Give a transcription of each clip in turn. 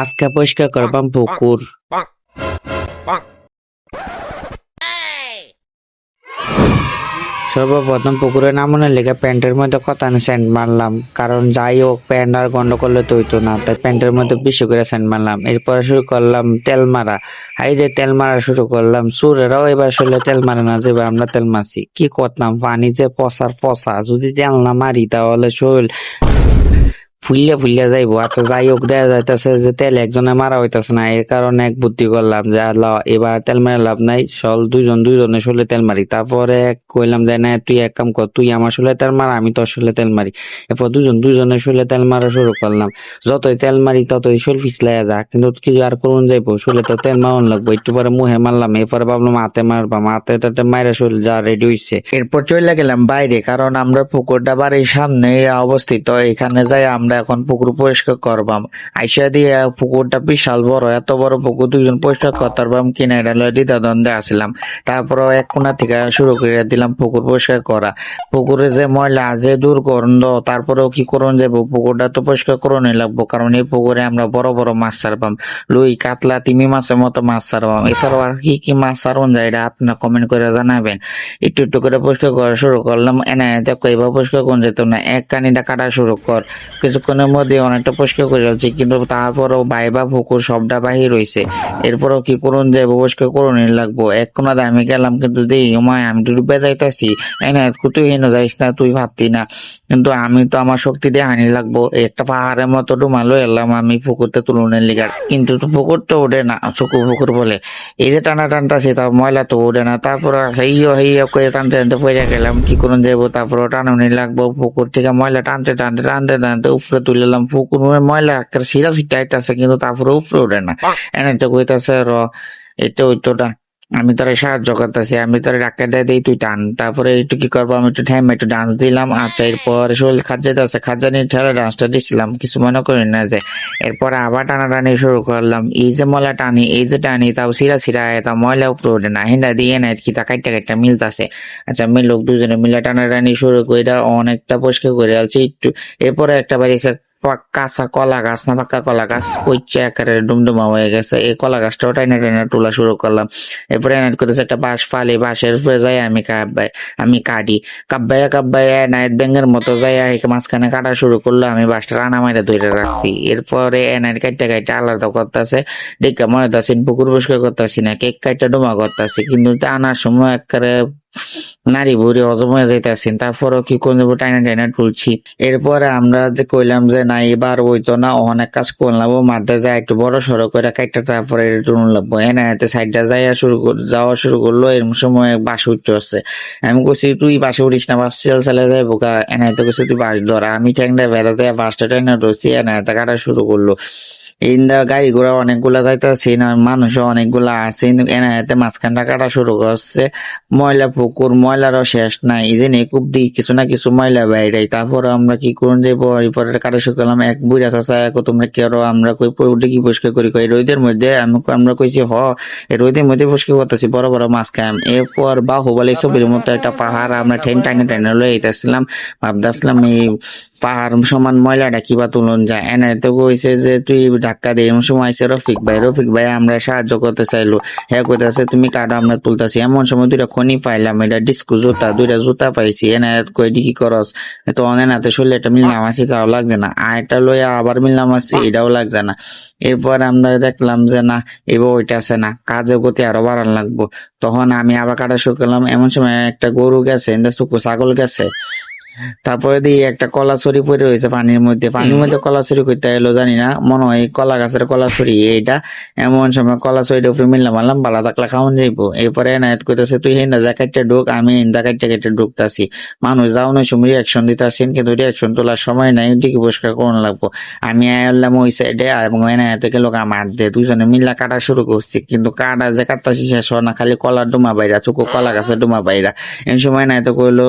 আজকে পরিষ্কার করবাম পুকুর। সর্বপ্রথম পুকুরে নামানোর লেগে প্যান্টের মধ্যে কথা সেন্ট মারলাম কারণ যাই হোক প্যান্ট আর গন্ড করলে তো হইতো না তাই প্যান্টের মধ্যে বেশি করে সেন্ট মারলাম। এরপরে শুরু করলাম তেল মারা। হাই যে তেল মারা শুরু করলাম সুরেরাও এবার আসলে তেল মারে না যে আমরা তেল মারছি। কি করতাম? পানি যে পসার পসা যদি তেল না মারি তাহলে শরীর ফুললে ফুললে যাইবো আচ্ছা যাই হোক দেখা যাইতেছে যে তেল একজনে মারা হইতাছে না, এর কারণে এক বুদ্ধি করলাম যে এবার তেল মেরে লাভ নাই, চল দুইজন দুইজনে শুলে তেল মারি। তারপরে এক কইলাম যে, না, তুই এক কাম কর, তুই আমার শুলে তেল মার, আমি তোর শুলে তেল মারি। এরপর দুজন দুইজনে শুলে তেল মারা শুরু করলাম। যতই তেল মারি, ততই শোল ফিসলাই যা কিন্তু কিছু আর করুন যাইবো, শুলে তো তেল মারন লাগবো। একটু পরে মুহে মারলাম, এরপরে ভাবলাম হাতে মারবা হাতে তাতে মাইরা শুল যা রেডি হইছে। এরপর চলে গেলাম বাইরে, কারণ আমরা পুকুরটা বাড়ির সামনে অবস্থিত, এখানে যাই আমরা এখন পুকুর পরিষ্কার করবাম। আইসা দিয়ে পুকুরটা বিশাল বড়, এত বড় পুকুর দুজন পরিষ্কার করতে পারবাম কিনা এটা লয়ে দ্বিধা দ্বন্দ্বে আসলাম। তারপর এক কোনা থেকে শুরু করে দিলাম পুকুর পরিষ্কার করা। পুকুরে যে ময়লা, যে দুর্গন্ধ, তারপরেও কি করুন যাব পুকুরটা তো পরিষ্কার করণই লাগবো, কারণ এই পুকুরে আমরা বড় বড় মাছ ছাড়বাম। লুই, কাতলা, তিমি মাছের মতো মাছ ছাড়বাম। এছাড়াও আর কি কি মাছ ছাড়ুন যায় এটা আপনার কমেন্ট করে জানাবেন। একটু একটু করে পরিষ্কার করা শুরু করলাম। এনে দেখো এবার পরিষ্কার কোন যেত না। এক কানিটা কাটা শুরু কর। কিছুক্ষণের মধ্যে অনেকটা পরিষ্কার করে যাচ্ছে কিন্তু তারপরেও বাইবা পুকুর সবটা বাহির হয়েছে এরপরেও কি করুন যে পরিষ্কার করুন লাগবো। এক কোনাতে আমি গেলাম, কিন্তু দেই মায় আমি ডুবে যাইতাছি। এনে কুতুহীন হেন যাইস না, তুই ভাবতি না। কিন্তু আমি তো আমার শক্তি দিয়ে হানি লাগবো। একটা পাহাড়ের মতো ডুমালো এলাম আমি পুকুরতে তুলনের লিগার কিন্তু তো পুকুর তো ওঠে না চকু পুকুর বলে। এই যে টানা টানটা সে তার ময়লা তো ওঠে না। তারপর হেইও হেইও করে টানতে টানতে পড়ে গেলাম। কি করুন যাব তারপর টানুনি লাগবো। পুকুর থেকে ময়লা টানতে টানতে টানতে টানতে উপরে তুললাম পুকুর ময়লা একটা সিরা আইতাছে কিন্তু তারপরে উপরে ওঠে না। এনে তো কইতাছে র এটা ওইটোটা আমি তোরে সাহায্য করতেছি, আমি তোরে ডাক্কা দেয় দিই তুই টান। তারপরে একটু কি করব, আমি একটু ঠ্যাম একটু ডান্স দিলাম আচ্ছা এরপর শরীর খাজ্জাতে আছে নিয়ে ঠেলে ডান্সটা দিছিলাম, কিছু মনে করি না যে। এরপর আবার টানা টানি শুরু করলাম, এই যে ময়লা টানি, এই যে টানি, তাও সিরা সিরা তা ময়লা উপরে ওঠে না হিন্দা দিয়ে নাই কি, তা কাইটা কাইটা মিলতাছে। আচ্ছা মিলুক দুজনে মিলে টানা টানি শুরু করে অনেকটা পরিষ্কার করে আছে একটু এরপরে একটা পাক- কাঁচা কলা গাছ না পাকা কলা গাছ পইচে আকারে ডুমডুমা হয়ে গেছে। এই কলা গাছটাও টাইনা টাইনা তোলা শুরু করলাম। এরপরে এনাইট করতেছে একটা বাঁশ ফালি, বাঁশের উপরে যাই আমি কাব্বাই, আমি কাটি কাব্বাইয়া কাব্বাইয়া নাইট ব্যাঙের মতো যাই মাঝখানে কাটা শুরু করল, আমি বাঁশটা রানা মাইরা ধরে রাখছি। এরপরে এনাইট কাইটা কাইটা আলাদা করতেছে। দেখে মনে হচ্ছে পুকুর পরিষ্কার করতেছি না, কেক কাইটা ডুমা করতেছি। কিন্তু আনার সময় একেবারে নারী বুড়ি হজম হয়ে যাইতেছেন, তারপরেও কি করে যাব টাইনা টাইনা তুলছি এরপরে আমরা যে কইলাম যে, না, এবার হইতো না অনেক কাজ করলাম মাঠে যায় একটু বড় সড়ো করে কাইটা তারপরে টুনুন লাগবো। এনে এতে সাইডটা যাইয়া শুরু যাওয়া শুরু করল এরকম সময় বাস উঠতে হচ্ছে। আমি কইছি, তুই বাসে উঠিস না, বাস চেল, চালে যাই বোকা এনে তো কইছি, তুই বাস ধর, আমি ঠ্যাংটা বেড়াতে, বাসটা টাইনা ধরছি এনে এতে কাটা শুরু করল। ইন্দা গাড়ি ঘোড়া অনেকগুলা যাইতেছে, না মানুষও অনেকগুলা আছে এনাতে মাঝখানটা কাটা শুরু করছে। ময়লা পুকুর, ময়লারও শেষ নাই এই যে খুব দি কিছু না কিছু ময়লা বাইরে তারপরে আমরা কি করুন যে পরে কাটা শুরু করলাম, এক বুড়া চাচা এক তোমরা কি আরও আমরা কই উঠে কি পরিষ্কার করি? কই রোদের মধ্যে আমি আমরা কইছি, হ রোদের মধ্যে পরিষ্কার করতেছি, বড় বড় মাছ খাম এরপর বাহুবলী ছবির মতো একটা পাহাড়, আমরা ঠেন টাঙে টাইনে লয়ে আইতাছিলাম, ভাবতেছিলাম এই পাহাড় সমান ময়লাটা কিবা তুলন যায়। এনে তো কইছে যে, তুই ধাক্কা দিয়ে এমন সময় আইসে রফিক ভাই। রফিক ভাই, আমরা সাহায্য করতে চাইলো। হ্যাঁ কইতাছে, তুমি কাটা আমরা তুলতাছি। এমন সময় দুইটা খনি পাইলাম। এটা ডিস্কো জুতা, দুইটা জুতা পাইছি। এনে কই কি করস। তো অনেক নাতে শুনলে এটা মিললাম আছি তাও লাগছে না। আর এটা লইয়া আবার মিললাম আছি এটাও লাগছে না। এরপর আমরা দেখলাম যে, না, এবার ওইটা আছে না। কাজের গতি আরও বাড়ান লাগবো। তখন আমি আবার কাটা শুরু করলাম এমন সময় একটা গরু গেছে শুকু ছাগল গেছে। তারপরে দিয়ে একটা কলা ছড়ি পড়ে রয়েছে পানির মধ্যে। পানির মধ্যে কলা ছড়ি করতে এলো জানি না মনে হয় কলা গাছের কলা ছড়ি এইটা। এমন সময় কলা ছড়িটা উপরে মিললাম মারলাম বালা থাকলে খাওয়ান যাইবো। এরপরে এনায়ত করতেছে তুই হিন্দা জ্যাকেটটা ঢুক আমি হিন্দা কাটটা কেটে ঢুকতাছি। মানুষ যাও না সময় রিয়াকশন দিতে আসছেন কিন্তু রিয়াকশন তোলার সময় নাই ঠিকই পরিষ্কার করুন লাগবো। আমি আইলাম ওই সাইডে এবং এনায়ত গেল আমার দিয়ে দুজনে মিল্লা কাটা শুরু করছি কিন্তু কাটা যে কাটতাছি শেষ হয় না খালি কলার ডুমা বাইরা চুকো কলা গাছের ডুমা বাইরা। এই সময় এনায়ত কইলো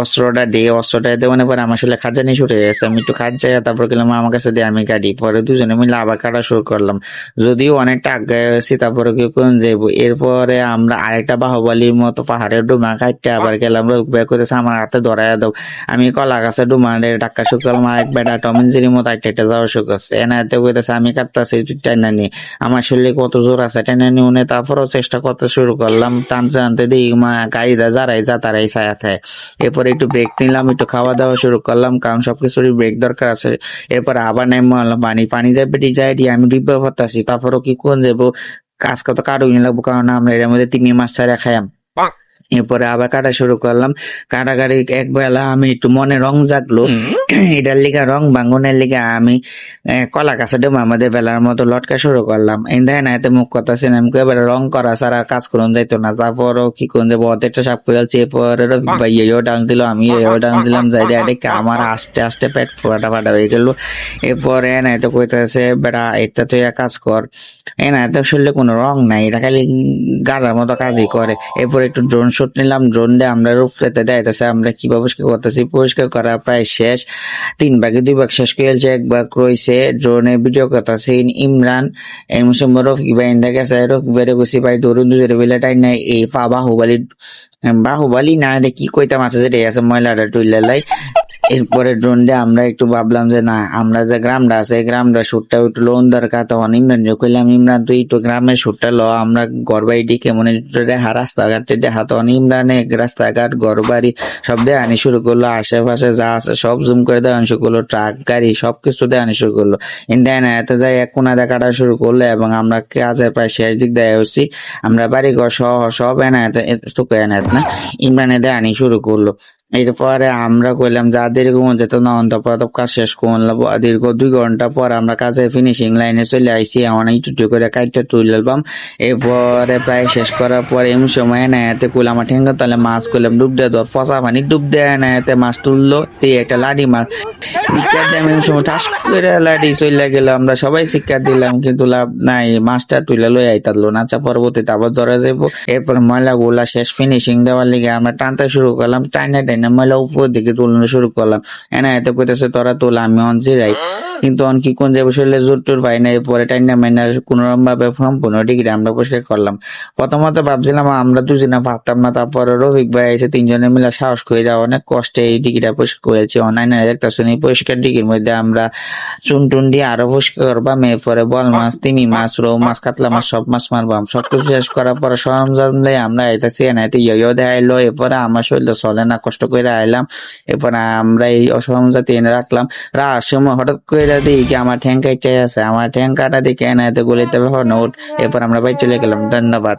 অস্ত্রটা দিয়ে পাঁচশো টাকা দেওয়ার পরে আমার আসলে খাজানি হয়ে গেছে। আমি একটু খাজ যাই তারপর গেলাম, আমার কাছে দিয়ে আমি কাটি পরে দুজনে মিলে আবার কাটা শুরু করলাম। যদিও অনেকটা আগে গেছি, তারপরে কি কোন যাইবো এরপরে আমরা আরেকটা বাহুবলির মতো পাহাড়ের ডুমা কাটতে আবার গেলাম। বের করেছে, আমার হাতে ধরাই দাও। আমি কলা গাছে ডুমারে ডাক্কা শুরু করলাম। আর এক বেটা টমেঞ্জির মতো একটা একটা যাওয়া শুরু করছে। এনাতে কইতেছে, আমি কাটতেছি টাইনা নিয়ে আমার শরীরে কত জোর আছে টাইনা নিয়ে উনি তারপরেও চেষ্টা করতে শুরু করলাম। টানতে টানতে দিই মা গাড়িটা যারাই যা, তারাই ছায়া থাকে এরপরে একটু ব্রেক নিলাম একটু খাওয়া দাওয়া শুরু করলাম, কারণ সবকিছুরই ব্রেক দরকার আছে। এরপর আবার নেমে আনলাম, পানি পানি যাবে যাই দিয়ে আমি ডিব্বা ভরতে আসি তারপরও কি কোন যাব কাজ কত কারও লাগবো, কারণ আমরা এর মধ্যে তিন মাস ছাড়া খাইয়াম। এরপরে আবার কাটা শুরু করলাম। কাটাকাটি এক বেলা আমি একটু মনে রং জাগলো। এটার লিগা রং ভাঙ্গনের লিগা আমি কলা গাছে ডেমো আমাদের বেলার মতো লটকা শুরু করলাম। এই দেখেন না এতে মুখ কথা সিনেম এবারে রং করা ছাড়া কাজ করুন যাইতো না। তারপরও কি করুন যে অর্ধেকটা সাপ করে যাচ্ছে এরপরে ভাই ইয়েও ডাং দিল আমি ইয়েও ডাং দিলাম যাই দিয়ে দেখে আমার আস্তে আস্তে পেট ফাটা ফাটা হয়ে গেল। এরপরে না এটা কইতেছে বেটা এটা তুই কাজ কর। এ না এত শরীরে কোনো রং নাই এটা খালি গাড়ার মতো কাজই করে। এরপর একটু ড্রোন শুট নিলাম ড্রোন দিয়ে আমরা রূপরেতে দেখাইতেছে, আমরা কীভাবে করতেছি? পরিষ্কার করা প্রায় শেষ। তিন ভাগে, দুই ভাগ শেষ করে এক ভাগ রয়েছে। ড্রোনে ভিডিও করতেছে ইমরান। এই মুসম্মদ রফিক ভাই ইন্দা গেছে, রফিক ভাই গুছি ভাই ধরুন দুধের বেলা টাই নাই, এই পা বাহুবালি বাহুবালি না রে কি কইতাম আছে যে আছে ময়লাটা টুইলা লাই। এরপরে ড্রোন দিয়ে আমরা একটু ভাবলাম যে, না, আমরা যে গ্রামটা আছে গ্রামটা সুরটা একটু লোন দরকার। তখন ইমরান যে কইলাম, ইমরান, তুই একটু গ্রামের সুরটা ল আমরা ঘর বাড়ি দিকে মনে দেখা, রাস্তাঘাটে দেখা। তখন ইমরানে রাস্তাঘাট ঘর বাড়ি সব দিয়ে আনি শুরু করল, আশেপাশে যা আছে সব জুম করে দেওয়া শুরু করল, ট্রাক, গাড়ি সবকিছু দেওয়া আনি শুরু করল। ইন্ডিয়ান এতে যাই এক কোনা দেখাটা শুরু করল এবং আমরা কাজের প্রায় শেষ দিক দেয় হচ্ছি আমরা বাড়ি ঘর সহ সব এনায়েতে টুকু এনায়েত না, ইমরানে দেওয়া আনি শুরু করল। এরপরে আমরা কইলাম যা দীর্ঘ যেত না কাজ শেষ করলাম দীর্ঘ দুই ঘণ্টা পর আমরা কাজের ফিনিশিং লাইনে চলে আইসি আমার একটু একটু করে কাইটটা তুললাম এরপরে প্রায় শেষ করার পর এমন সময় না এতে আমার ঠেঙ্গা তাহলে মাছ কইলাম, ডুব দিয়ে ধর ফসা পানি ডুব দেয় না এতে মাছ তুললো এই একটা লাডি মাছ। শিক্ষা দিয়ে এমন সময় ঠাস করে লাডি চলে গেল, আমরা সবাই শিক্ষা দিলাম, কিন্তু লাভ নাই, মাছটা তুলে লই আইতারলো না আচ্ছা পরবর্তীতে আবার ধরা যাব এরপর ময়লা গুলা শেষ ফিনিশিং দেওয়ার লিগে আমরা টানতে শুরু করলাম টাইনে টাইনে ময়লা উপর দিকে তুলনা শুরু করলাম। এনা এত কইতেছে তোরা তোলা, আমি অনজি জিরাই। কিন্তু অন কি কোন যে শরীরে জোর টোর পাই না পরে টাইনে মাইনা কোন রকম ভাবে সম্পূর্ণ ডিগ্রি আমরা পরিষ্কার করলাম। প্রথমত ভাবছিলাম আমরা দুজনে ভাবতাম না, তারপরে রফিক ভাই এসে তিনজনে মিলে সাহস করে যাওয়া অনেক কষ্টে এই ডিগ্রিটা পরিষ্কার করেছি। অনলাইনে একটা শুনি পরিষ্কার ডিগ্রির মধ্যে আমরা চুন টুন দিয়ে আরও পরিষ্কার করবাম, এরপরে বল মাছ, তিমি মাছ, রৌ মাছ, কাতলা মাছ, সব মাছ মারবাম। সবকিছু শেষ করার পরে সরঞ্জাম দিয়ে আমরা এটাছি এনাইতে ইয়ো দেখাইলো, এরপরে আমার শরীর চলে না, কষ্ট করে আইলাম। এরপরে আমরা এই অসরঞ্জাতি এনে রাখলাম। রাত সময় হঠাৎ করে দিই কি আমার ঠ্যাঙ্কাইটাই আছে? আমার ঠ্যাঙ্কাটা দেখে এনাইতে গলিতে ব্যাপার উঠ এরপর আমরা বাই চলে গেলাম। ধন্যবাদ।